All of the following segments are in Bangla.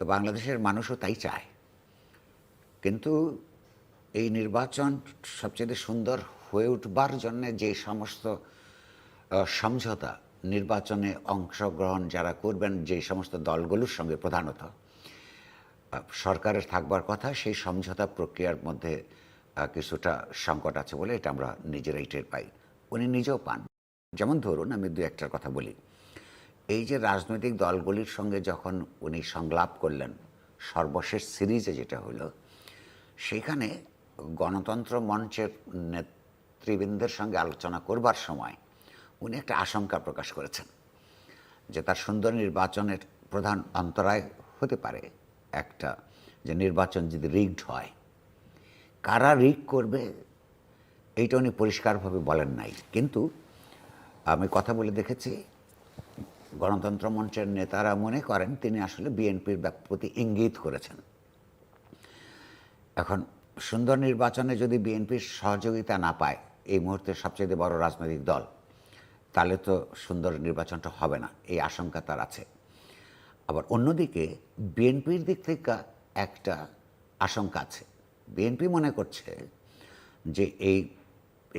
তো বাংলাদেশের মানুষও তাই চায়। কিন্তু এই নির্বাচন সবচেয়ে সুন্দর হয়ে উঠবার জন্য যে সমস্ত সমঝোতা নির্বাচনে অংশগ্রহণ যারা করবেন, যে সমস্ত দলগুলোর সঙ্গে প্রধানত সরকারের থাকবার কথা, সেই সমঝোতা প্রক্রিয়ার মধ্যে কিছুটা সংকট আছে বলে এটা আমরা নিজেরাই টের পাই। উনি নিজেও পান। যেমন ধরুন, আমি দু একটার কথা বলি। এই যে রাজনৈতিক দলগুলির সঙ্গে যখন উনি সংলাপ করলেন, সর্বশেষ সিরিজে যেটা হলো, সেখানে গণতন্ত্র মঞ্চের নেতৃবৃন্দের সঙ্গে আলোচনা করবার সময় উনি একটা আশঙ্কা প্রকাশ করেছেন যে তার সুন্দর নির্বাচনের প্রধান অন্তরায় হতে পারে একটা, যে নির্বাচন যদি রিগড হয়। কারা রিগ করবে, এইটা উনি পরিষ্কারভাবে বলেন নাই। কিন্তু আমি কথা বলে দেখেছি গণতন্ত্র মঞ্চের নেতারা মনে করেন তিনি আসলে বিএনপির প্রতি ইঙ্গিত করেছেন। এখন সুন্দর নির্বাচনে যদি বিএনপির সহযোগিতা না পায়, এই মুহূর্তে সবচেয়ে বড় রাজনৈতিক দল, তাহলে তো সুন্দর নির্বাচনটা হবে না, এই আশঙ্কা তার আছে। আবার অন্যদিকে বিএনপির দিক থেকে একটা আশঙ্কা আছে। বিএনপি মনে করছে যে এই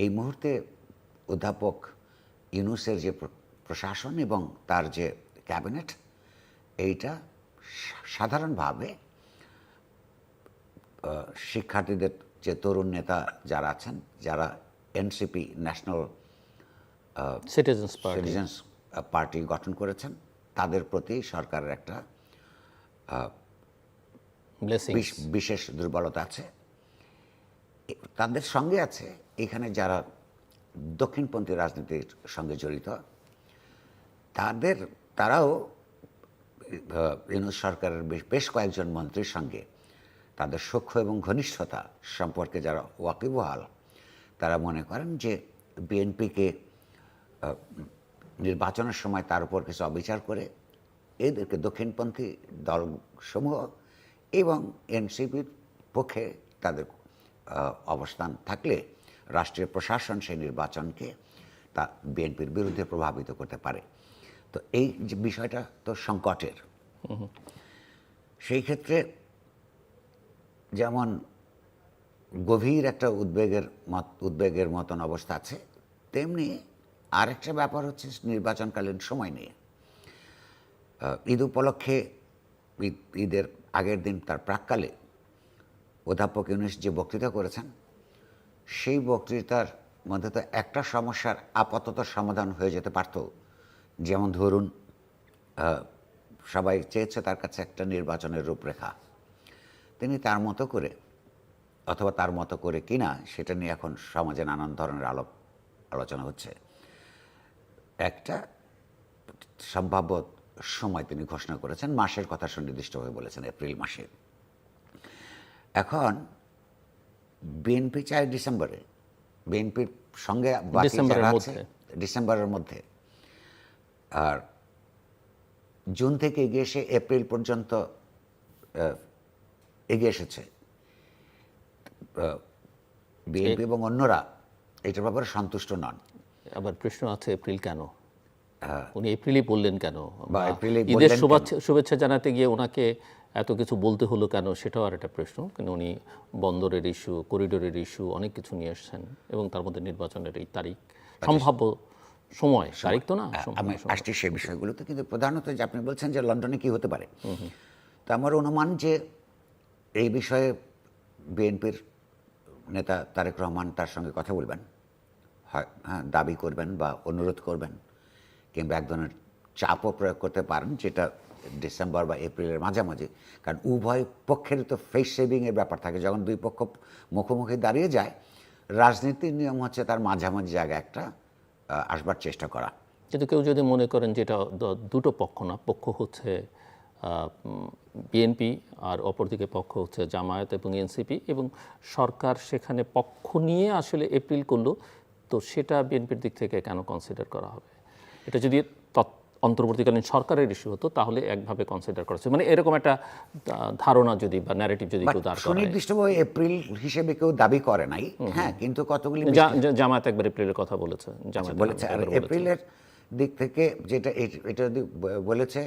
এই মুহূর্তে অধ্যাপক ইউনুসের যে প্রশাসন এবং তার যে ক্যাবিনেট এইটা সাধারণভাবে শিক্ষার্থীদের যে তরুণ নেতা যারা আছেন যারা NCP National Citizens Party Citizens Party গঠন করেছেন তাদের প্রতি সরকারের একটা বিশেষ দুর্বলতা আছে। তাদের সঙ্গে আছে এখানে যারা দক্ষিণপন্থী রাজনীতির সঙ্গে জড়িত তাদের, তারাও ইউনুস সরকারের বেশ- বেশ কয়েকজন মন্ত্রীর সঙ্গে তাদের সখ্য এবং ঘনিষ্ঠতা সম্পর্কে যারা ওয়াকিবহাল, তারা মনে করেন যে বিএনপিকে নির্বাচনের সময় তার উপর কিছু অবিচার করে এদেরকে দক্ষিণপন্থী দলসমূহ এবং এনসিপির পক্ষে তাদের অবস্থান থাকলে রাষ্ট্রীয় প্রশাসন সেই নির্বাচনকে তা বিএনপির বিরুদ্ধে প্রভাবিত করতে পারে। তো এই যে বিষয়টা তো সংকটের। সেই ক্ষেত্রে যেমন গভীর একটা উদ্বেগের মত, উদ্বেগের মতন অবস্থা আছে, তেমনি আরেকটা ব্যাপার হচ্ছে নির্বাচনকালীন সময় নিয়ে। ঈদ উপলক্ষে ঈদ- ঈদের আগের দিন তার প্রাককালে অধ্যাপক ইউনুস যে বক্তৃতা করেছেন, সেই বক্তৃতার মধ্যে তো একটা সমস্যার আপাতত সমাধান হয়ে যেতে পারত যেমন ধরুন সবাই চেয়েছে তার কাছে একটা নির্বাচনের রূপরেখা। তিনি তার মতো করে অথবা তার মতো করে কিনা সেটা নিয়ে এখন সমাজে নানান ধরনের আলোপ আলোচনা হচ্ছে। একটা সম্ভাব্য সময় তিনি ঘোষণা করেছেন মাসের কথা সুনির্দিষ্টভাবে বলেছেন এপ্রিল মাসে। এখন বিএনপি চায় ডিসেম্বরে। বিএনপির সঙ্গে বাকি যারা আছে ডিসেম্বরের মধ্যে। আর জুন থেকে এগিয়ে এসে এপ্রিল পর্যন্ত এগিয়ে এসেছে। বিএনপি এবং অন্যরা এটার ব্যাপারে সন্তুষ্ট নন। আবার প্রশ্ন আছে এপ্রিল কেন? উনি এপ্রিলই বললেন কেন? বা ঈদের শুভেচ্ছা শুভেচ্ছা জানাতে গিয়ে ওনাকে এত কিছু বলতে হলো কেন সেটাও আর একটা প্রশ্ন। কিন্তু উনি বন্দরের ইস্যু করিডোরের ইস্যু অনেক কিছু নিয়ে এসেছেন এবং তার মধ্যে নির্বাচনের এই তারিখ সম্ভাব্য সময় তারিখ তো না সম্ভাব্য আমি। আসছি সেই বিষয়গুলোতে কিন্তু প্রধানত যে আপনি বলছেন যে লন্ডনে কি হতে পারে তো আমার অনুমান যে এই বিষয়ে বিএনপির নেতা তারেক রহমান তার সঙ্গে কথা বলবেন হয় হ্যাঁ দাবি করবেন বা অনুরোধ করবেন কিংবা এক ধরনের চাপও প্রয়োগ করতে পারেন যেটা ডিসেম্বর বা এপ্রিলের মাঝামাঝি কারণ উভয় পক্ষেরই তো ফেস সেভিংয়ের ব্যাপার থাকে যখন দুই পক্ষ মুখোমুখি দাঁড়িয়ে যায় রাজনীতির নিয়ম হচ্ছে তার মাঝামাঝি জায়গায় একটা আসবার চেষ্টা করা। কিন্তু কেউ যদি মনে করেন যেটা দুটো পক্ষ না, পক্ষ হচ্ছে বিএনপি আর অপরদিকে পক্ষ হচ্ছে জামায়াত এবং এনসিপি এবং সরকার সেখানে পক্ষ নিয়ে আসলে এপ্রিল করল, তো সেটা বিএনপির দিক থেকে কেন কনসিডার করা হবে? এটা যদি অন্তর্বর্তীকালীন সরকারের ইস্যু হতো তাহলে একভাবে কনসিডার করা মানে এরকম একটা ধারণা যদি বা ন্যারেটিভ যদি কেউ দাঁড় সুনির্দিষ্টভাবে এপ্রিল হিসেবে কেউ দাবি করে নাই। হ্যাঁ কিন্তু কতগুলি জামায়াত একবার এপ্রিলের কথা বলেছে। জামায়াত বলেছে। আর এপ্রিলের দিক থেকে যেটা এটা যদি বলেছে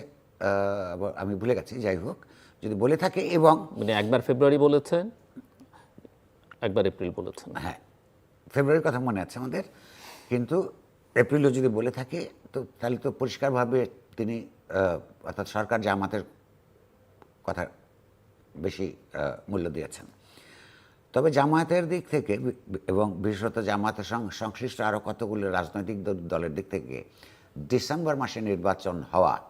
আমি ভুলে গেছি যাই হোক যদি বলে থাকে এবং মানে একবার ফেব্রুয়ারি বলেছেন একবার এপ্রিল বলেছেন হ্যাঁ ফেব্রুয়ারির কথা মনে আছে আমাদের কিন্তু এপ্রিলও যদি বলে থাকে, তো তাহলে তো পরিষ্কারভাবে তিনি অর্থাৎ সরকার জামাতের কথা বেশি মূল্য দিয়েছেন। তবে জামায়াতের দিক থেকে এবং বিশেষত জামায়াতের সংশ্লিষ্ট আরও কতগুলো রাজনৈতিক দল- দলের দিক থেকে ডিসেম্বর মাসে নির্বাচন হওয়া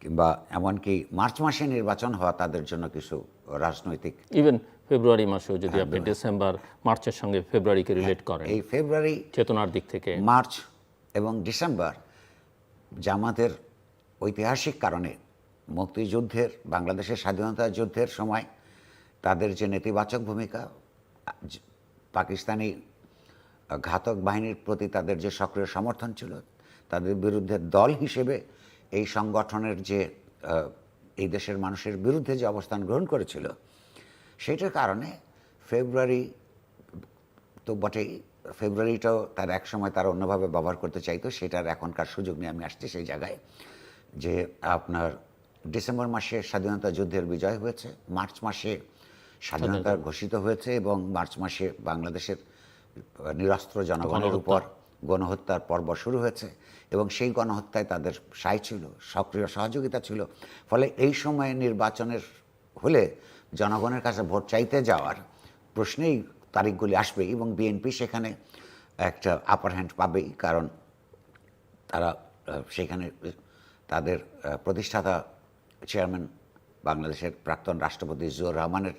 কিংবা এমনকি মার্চ মাসে নির্বাচন হওয়া তাদের জন্য কিছু রাজনৈতিক ইভেন ফেব্রুয়ারি মাসেও যদি আপনি ডিসেম্বর মার্চের সঙ্গে ফেব্রুয়ারিকে রিলেট করেন এই ফেব্রুয়ারি চেতনার দিক থেকে। মার্চ এবং ডিসেম্বর জামাতের ঐতিহাসিক কারণে মুক্তিযুদ্ধের বাংলাদেশের স্বাধীনতা যুদ্ধের সময় তাদের যে নেতিবাচক ভূমিকা পাকিস্তানি ঘাতক বাহিনীর প্রতি তাদের যে সক্রিয় সমর্থন ছিল তাদের বিরুদ্ধে দল হিসেবে এই সংগঠনের যে এই দেশের মানুষের বিরুদ্ধে যে অবস্থান গ্রহণ করেছিল সেটার কারণে ফেব্রুয়ারি তো বটেই। ফেব্রুয়ারিটাও তার এক সময় তার অন্যভাবে ব্যবহার করতে চাইতো সেটার এখনকার সুযোগ নিয়ে আমি আসছি সেই জায়গায় যে আপনার ডিসেম্বর মাসে স্বাধীনতা যুদ্ধের বিজয় হয়েছে মার্চ মাসে স্বাধীনতা ঘোষিত হয়েছে এবং মার্চ মাসে বাংলাদেশের নিরস্ত্র জনগণের উপর গণহত্যার পর্ব শুরু হয়েছে এবং সেই গণহত্যায় তাদের সায় ছিল সক্রিয় সহযোগিতা ছিল। ফলে এই সময়ে নির্বাচনের হলে জনগণের কাছে ভোট চাইতে যাওয়ার প্রশ্নেই তারিখগুলি আসবে এবং বিএনপি সেখানে একটা আপার হ্যান্ড পাবেই, কারণ তারা সেখানে তাদের প্রতিষ্ঠাতা চেয়ারম্যান বাংলাদেশের প্রাক্তন রাষ্ট্রপতি জিয়াউর রহমানের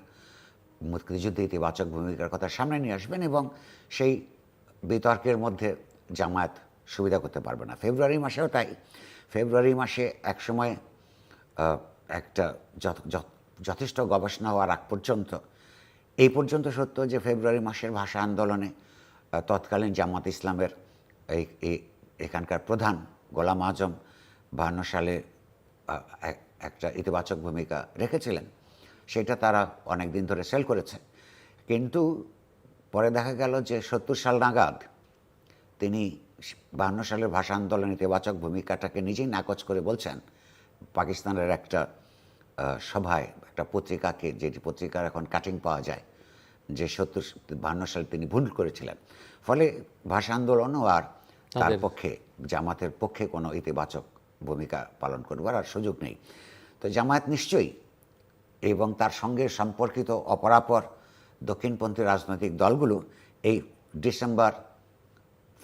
মুক্তিযুদ্ধে ইতিবাচক ভূমিকার কথা সামনে নিয়ে আসবেন এবং সেই বিতর্কের মধ্যে জামায়াত সুবিধা করতে পারবে না। ফেব্রুয়ারি মাসেও তাই। ফেব্রুয়ারি মাসে একসময় একটা যত যথেষ্ট গবেষণা হওয়ার আগ পর্যন্ত। এই পর্যন্ত সত্য যে ফেব্রুয়ারি মাসের ভাষা আন্দোলনে তৎকালীন জামাত ইসলামের এই এখানকার প্রধান গোলাম আজম বাহান্ন সালে একটা ইতিবাচক ভূমিকা রেখেছিলেন। সেটা তারা অনেক দিন ধরে সেল করেছে। কিন্তু পরে দেখা গেল যে সত্তর সাল নাগাদ তিনি বাহান্ন সালের ভাষা আন্দোলন ইতিবাচক ভূমিকাটাকে নিজেই নাকচ করে বলছেন, পাকিস্তানের একটা সভায় একটা পত্রিকাকে যে পত্রিকার এখন কাটিং পাওয়া যায় যে সত্তর বাহান্ন সালে তিনি ভুল করেছিলেন। ফলে ভাষা আন্দোলনও আর তার পক্ষে জামাতের পক্ষে কোনো ইতিবাচক ভূমিকা পালন করবার আর সুযোগ নেই। তো জামায়াত নিশ্চয়ই এবং তার সঙ্গে সম্পর্কিত অপরাপর দক্ষিণপন্থী রাজনৈতিক দলগুলো এই ডিসেম্বর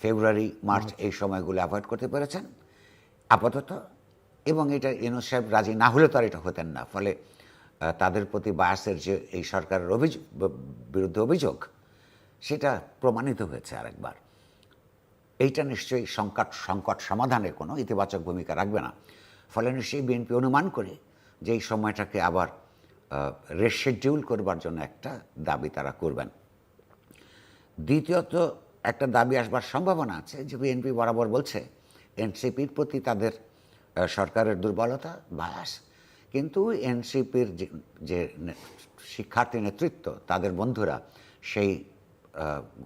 ফেব্রুয়ারি মার্চ এই সময়গুলো অ্যাভয়েড করতে পেরেছেন। আপাতত এবং এটা ইউনুস সাহেব রাজি না হলে তো আর এটা হতেন না। ফলে তাদের প্রতি বায়াসের যে এই সরকারের অভিযোগ বিরুদ্ধে অভিযোগ, সেটা প্রমাণিত হয়েছে আরেকবার। এইটা নিশ্চয়ই সংকট সংকট সমাধানের কোনো ইতিবাচক ভূমিকা রাখবে না। ফলে নিশ্চয়ই বিএনপি অনুমান করে যে এই সময়টাকে আবার রেশিডিউল করবার জন্য একটা দাবি তারা করবেন। দ্বিতীয়ত, একটা দাবি আসবার সম্ভাবনা আছে যে বিএনপি বরাবর বলছে, এনসিপির প্রতি তাদের সরকারের দুর্বলতা বায়াস কিন্তু এনসিপির যে শিক্ষার্থী নেতৃত্ব, তাদের বন্ধুরা, সেই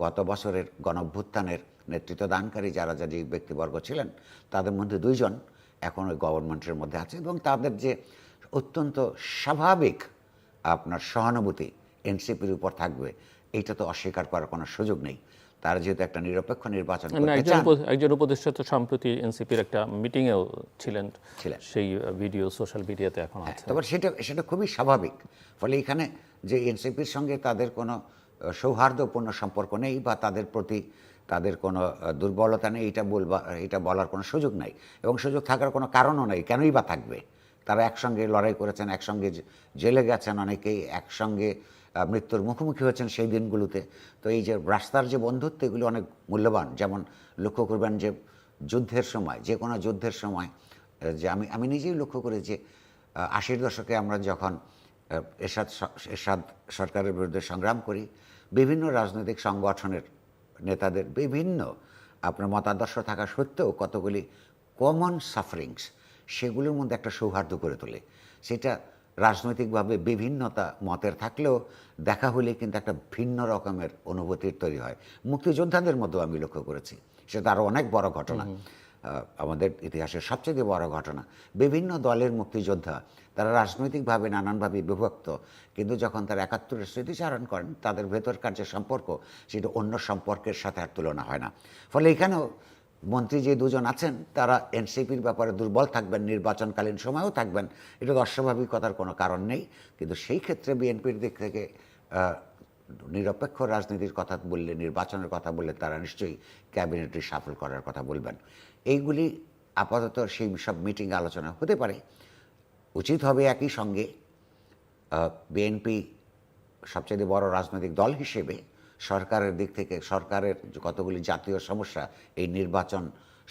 গত বছরের গণভ্যুত্থানের নেতৃত্ব দানকারী যারা যা যে ব্যক্তিবর্গ ছিলেন, তাদের মধ্যে দুইজন এখন ওই গভর্নমেন্টের মধ্যে আছে এবং তাদের যে অত্যন্ত স্বাভাবিক, আপনার সহানুভূতি এনসিপির উপর থাকবে, এইটা তো অস্বীকার করার কোনো সুযোগ নেই। তারা যেহেতু একটা নিরপেক্ষ নির্বাচন করতে একজন চান। একজন উপদেষ্টা তো সম্প্রতি এনসিপির একটা মিটিংয়েও ছিলেন। ছিলেন। সেই ভিডিও সোশ্যাল মিডিয়াতে এখন আছে। তবে সেটা সেটা খুবই স্বাভাবিক। ফলে এখানে যে এনসিপির সঙ্গে তাদের কোনো সৌহার্দ্যপূর্ণ সম্পর্ক নেই বা তাদের প্রতি তাদের কোনো দুর্বলতা নেই এটা বলবা এটা বলার কোনো সুযোগ নাই। এবং সুযোগ থাকার কোনো কারণও নেই কেনই বা থাকবে? তারা একসঙ্গে লড়াই করেছেন একসঙ্গে জেলে গেছেন অনেকেই একসঙ্গে মৃত্যুর মুখোমুখি হয়েছেন সেই দিনগুলোতে। তো এই যে রাস্তার যে বন্ধুত্ব, এগুলো অনেক মূল্যবান। যেমন লক্ষ্য করবেন যে যুদ্ধের সময়, যে কোনো যুদ্ধের সময় যে আমি আমি নিজেই লক্ষ্য করি যে আশির দশকে আমরা যখন এরশাদ এরশাদ সরকারের বিরুদ্ধে সংগ্রাম করি, বিভিন্ন রাজনৈতিক সংগঠনের নেতাদের বিভিন্ন আপনার মতাদর্শ থাকা সত্ত্বেও কতগুলি কমন সাফারিংস সেগুলোর মধ্যে একটা সৌহার্দ্য করে তোলে। সেটা রাজনৈতিকভাবে বিভিন্নতা মতের থাকলেও দেখা হলে কিন্তু একটা ভিন্ন রকমের অনুভূতির তৈরি হয়। মুক্তিযোদ্ধাদের মধ্যেও আমি লক্ষ্য করেছি। সেটা আরও অনেক বড় ঘটনা। আমাদের ইতিহাসের সবচেয়ে বড় ঘটনা। বিভিন্ন দলের মুক্তিযোদ্ধা তারা রাজনৈতিকভাবে নানানভাবে বিভক্ত। কিন্তু যখন তারা একাত্তরের স্মৃতিচারণ করেন তাদের ভেতরকার যে সম্পর্ক সেটা অন্য সম্পর্কের সাথে আর তুলনা হয় না। ফলে এখানেও মন্ত্রী যে দুজন আছেন, তারা এনসিপির ব্যাপারে দুর্বল থাকবেন, নির্বাচনকালীন সময়েও থাকবেন। এটা অস্বাভাবিকতার কোনো কারণ নেই। কিন্তু সেই ক্ষেত্রে বিএনপির দিক থেকে নিরপেক্ষ রাজনীতির কথা বললে, নির্বাচনের কথা বললে তারা নিশ্চয়ই ক্যাবিনেটে সাফল করার কথা বলবেন। এইগুলি আপাতত সেই সব মিটিং আলোচনা হতে পারে। উচিত হবে একই সঙ্গে বিএনপি সবচেয়ে বড় রাজনৈতিক দল হিসেবে সরকারের দিক থেকে, সরকারের কতগুলি জাতীয় সমস্যা, এই নির্বাচন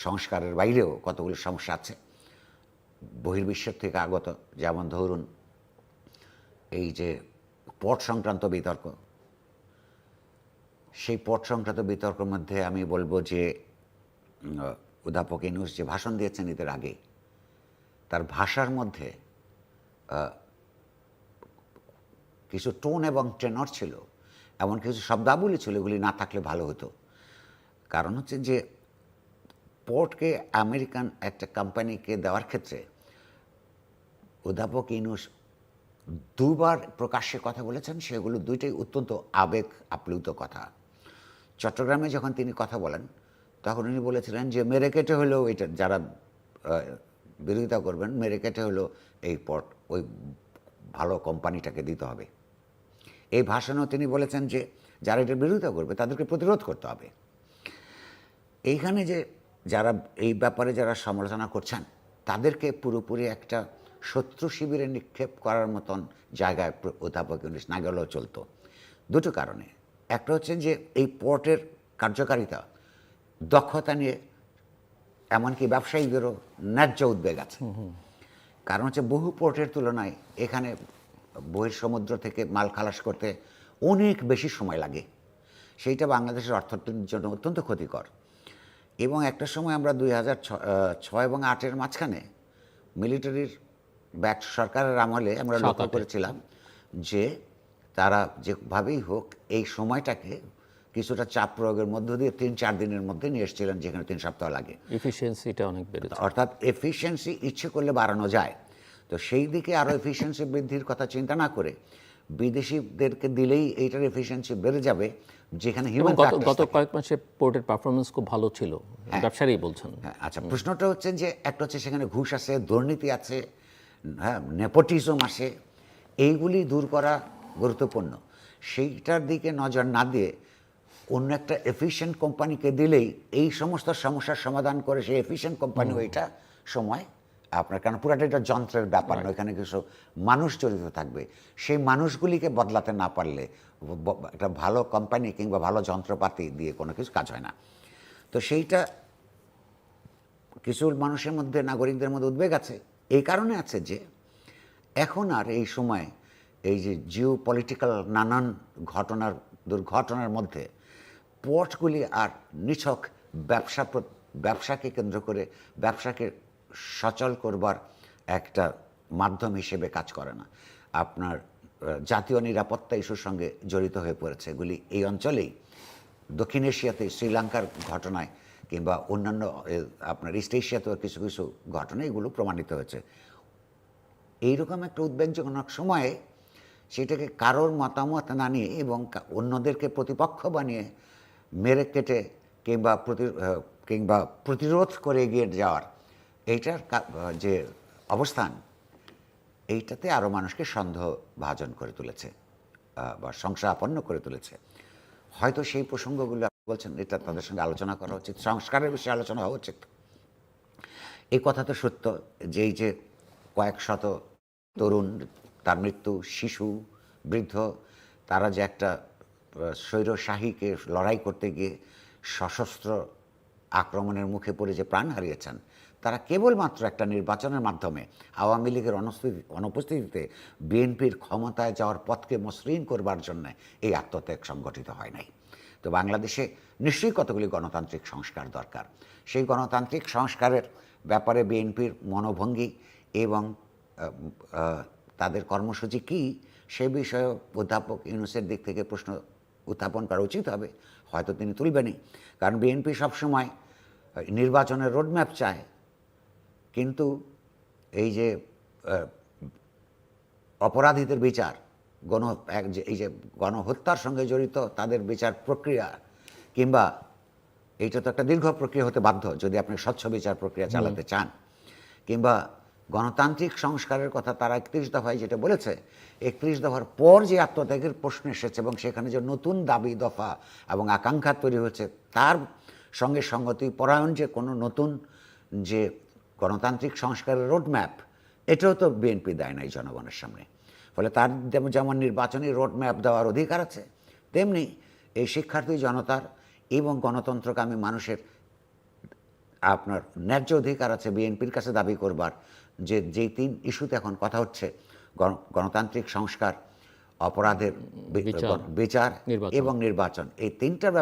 সংস্কারের বাইরেও কতগুলি সমস্যা আছে। বহির্বিশ্বের থেকে আগত, যেমন ধরুন এই যে পট সংক্রান্ত বিতর্ক। সেই পট সংক্রান্ত বিতর্কের মধ্যে আমি বলব যে অধ্যাপক ইনুস যে ভাষণ দিয়েছেন এদের আগে তার ভাষার মধ্যে কিছু টোন এবং টেনর ছিল। এমন কিছু শব্দাবলী ছিল এগুলি না থাকলে ভালো হতো। কারণ হচ্ছে যে, পোর্টকে আমেরিকান একটা কোম্পানিকে দেওয়ার ক্ষেত্রে অধ্যাপক ইনুস দুবার প্রকাশ্যে কথা বলেছেন, সেগুলো দুইটাই অত্যন্ত আবেগ আপ্লুত কথা। চট্টগ্রামে যখন তিনি কথা বলেন, তখন উনি বলেছিলেন যে, মেরে কেটে হলেও এটা যারা বিরোধিতা করবেন, মেরে কেটে হলেও এই পট ওই ভালো কোম্পানিটাকে দিতে হবে। এই ভাষণও তিনি বলেছেন যে যারা এটার বিরোধিতা করবে তাদেরকে প্রতিরোধ করতে হবে। এইখানে যে যারা এই ব্যাপারে যারা সমালোচনা করছেন তাদেরকে পুরোপুরি একটা শত্রু শিবিরে নিক্ষেপ করার মতন জায়গায় অধ্যাপক ইংলিশ না গেলেও চলতো। দুটো কারণে। একটা হচ্ছে যে এই পোর্টের কার্যকারিতা দক্ষতা নিয়ে এমনকি ব্যবসায়ীদেরও ন্যায্য উদ্বেগ আছে। কারণ হচ্ছে বহু পোর্টের তুলনায় এখানে বহির সমুদ্র থেকে মাল খালাস করতে অনেক বেশি সময় লাগে। সেইটা বাংলাদেশের অর্থনীতির জন্য অত্যন্ত ক্ষতিকর। এবং একটা সময় আমরা দুই হাজার ছয় এবং আটের মাঝখানে মিলিটারির ব্যাট সরকারের আমলে আমরা লক্ষ্য করেছিলাম যে তারা যেভাবেই হোক এই সময়টাকে কিছুটা চাপ প্রয়োগের মধ্য দিয়ে তিন চার দিনের মধ্যে নিয়ে এসেছিলেন যেখানে তিন সপ্তাহ লাগে। এফিসিয়েন্সিটা অনেক বেড়েছে। অর্থাৎ এফিসিয়েন্সি ইচ্ছে করলে বাড়ানো যায়। তো সেই দিকে আরও এফিসিয়েন্সি বৃদ্ধির কথা চিন্তা না করে বিদেশিদেরকে দিলেই এইটার এফিসিয়েন্সি বেড়ে যাবে যেখানে হিউম্যান গত কয়েক মাসে পোর্টের পারফরমেন্স খুব ভালো ছিল ব্যবসায়ী বলছেন। হ্যাঁ আচ্ছা প্রশ্নটা হচ্ছে যে একটা হচ্ছে সেখানে ঘুষ আছে দুর্নীতি আছে হ্যাঁ নেপোটিজম আছে এইগুলি দূর করা গুরুত্বপূর্ণ। সেইটার দিকে নজর না দিয়ে অন্য একটা এফিশিয়েন্ট কোম্পানিকে দিলেই এই সমস্ত সমস্যার সমাধান করে সেই এফিশিয়েন্ট কোম্পানি ওইটা সময় আপনার কারণ পুরাটা একটা যন্ত্রের ব্যাপার নয় এখানে কিছু মানুষ জড়িত থাকবে। সেই মানুষগুলিকে বদলাতে না পারলে একটা ভালো কোম্পানি কিংবা ভালো যন্ত্রপাতি দিয়ে কোনো কিছু কাজ হয় না। তো সেইটা কিছু মানুষের মধ্যে নাগরিকদের মধ্যে উদ্বেগ আছে। এই কারণে আছে যে এখন আর এই সময় এই যে জিও পলিটিক্যাল নানান ঘটনার দুর্ঘটনার মধ্যে পোর্টগুলি আর নিছক ব্যবসা ব্যবসাকে কেন্দ্র করে ব্যবসাকে সচল করবার একটা মাধ্যম হিসেবে কাজ করে না। আপনার জাতীয় নিরাপত্তা ইস্যুর সঙ্গে জড়িত হয়ে পড়েছে। এগুলি এই অঞ্চলেই, দক্ষিণ এশিয়াতে শ্রীলঙ্কার ঘটনায় কিংবা অন্যান্য আপনার ইস্ট এশিয়াতেও কিছু কিছু ঘটনা এগুলো প্রমাণিত হয়েছে। এইরকম একটা উদ্বেগজনক সময়ে সেটাকে কারোর মতামত না নিয়ে এবং অন্যদেরকে প্রতিপক্ষ বানিয়ে মেরে কেটে কিংবা প্রতি কিংবা প্রতিরোধ করে এগিয়ে যাওয়ার এইটার যে অবস্থান, এইটাতে আরও মানুষকে সন্দেহভাজন করে তুলেছে বা সংশয়াপন্ন করে তুলেছে। হয়তো সেই প্রসঙ্গগুলো বলছেন, এটা তাদের সঙ্গে আলোচনা করা উচিত, সংস্কারের বিষয়ে আলোচনা হওয়া উচিত। এই কথা তো সত্য যে এই যে কয়েক শত তরুণ, তার মৃত্যু, শিশু, বৃদ্ধ, তারা যে একটা স্বৈরশাহীকে লড়াই করতে গিয়ে সশস্ত্র আক্রমণের মুখে পড়ে যে প্রাণ হারিয়েছেন তারা কেবলমাত্র একটা নির্বাচনের মাধ্যমে আওয়ামী লীগের অনুপস্থিতি অনুপস্থিতিতে বিএনপির ক্ষমতায় যাওয়ার পথকে মসৃণ করবার জন্য এই আত্মত্যাগ সংগঠিত হয় নাই। তো বাংলাদেশে নিশ্চয়ই কতগুলি গণতান্ত্রিক সংস্কার দরকার। সেই গণতান্ত্রিক সংস্কারের ব্যাপারে বিএনপির মনোভঙ্গি এবং তাদের কর্মসূচি কী, সে বিষয়ে অধ্যাপক ইউনুসের দিক থেকে প্রশ্ন উত্থাপন করা উচিত হবে, হয়তো তিনি তুলবেনই। কারণ বিএনপি সবসময় নির্বাচনের রোডম্যাপ চায় কিন্তু এই যে অপরাধীদের বিচার গণ এক যে এই যে গণহত্যার সঙ্গে জড়িত তাদের বিচার প্রক্রিয়া কিংবা এইটা তো একটা দীর্ঘ প্রক্রিয়া হতে বাধ্য যদি আপনি স্বচ্ছ বিচার প্রক্রিয়া চালাতে চান। কিংবা গণতান্ত্রিক সংস্কারের কথা তারা একত্রিশ দফায় যেটা বলেছে একত্রিশ দফার পর যে আত্মত্যাগের প্রশ্ন এসেছে এবং সেখানে যে নতুন দাবি দফা এবং আকাঙ্ক্ষা তৈরি হচ্ছে তার সঙ্গে সঙ্গতি পরায়ণ যে কোনো নতুন যে গণতান্ত্রিক সংস্কারের রোডম্যাপ এটাও তো বিএনপি দেয় নাই জনগণের সামনে। ফলে তার যেমন নির্বাচনী রোডম্যাপ দেওয়ার অধিকার আছে তেমনি এই শিক্ষার্থী জনতার এবং গণতন্ত্রকামী মানুষের আপনার ন্যায্য অধিকার আছে বিএনপির কাছে দাবি করবার। যে যেই তিন ইস্যুতে এখন কথা হচ্ছে গণ- গণতান্ত্রিক সংস্কার অপরাধের বিচার, এবং নির্বাচন এই তিনটার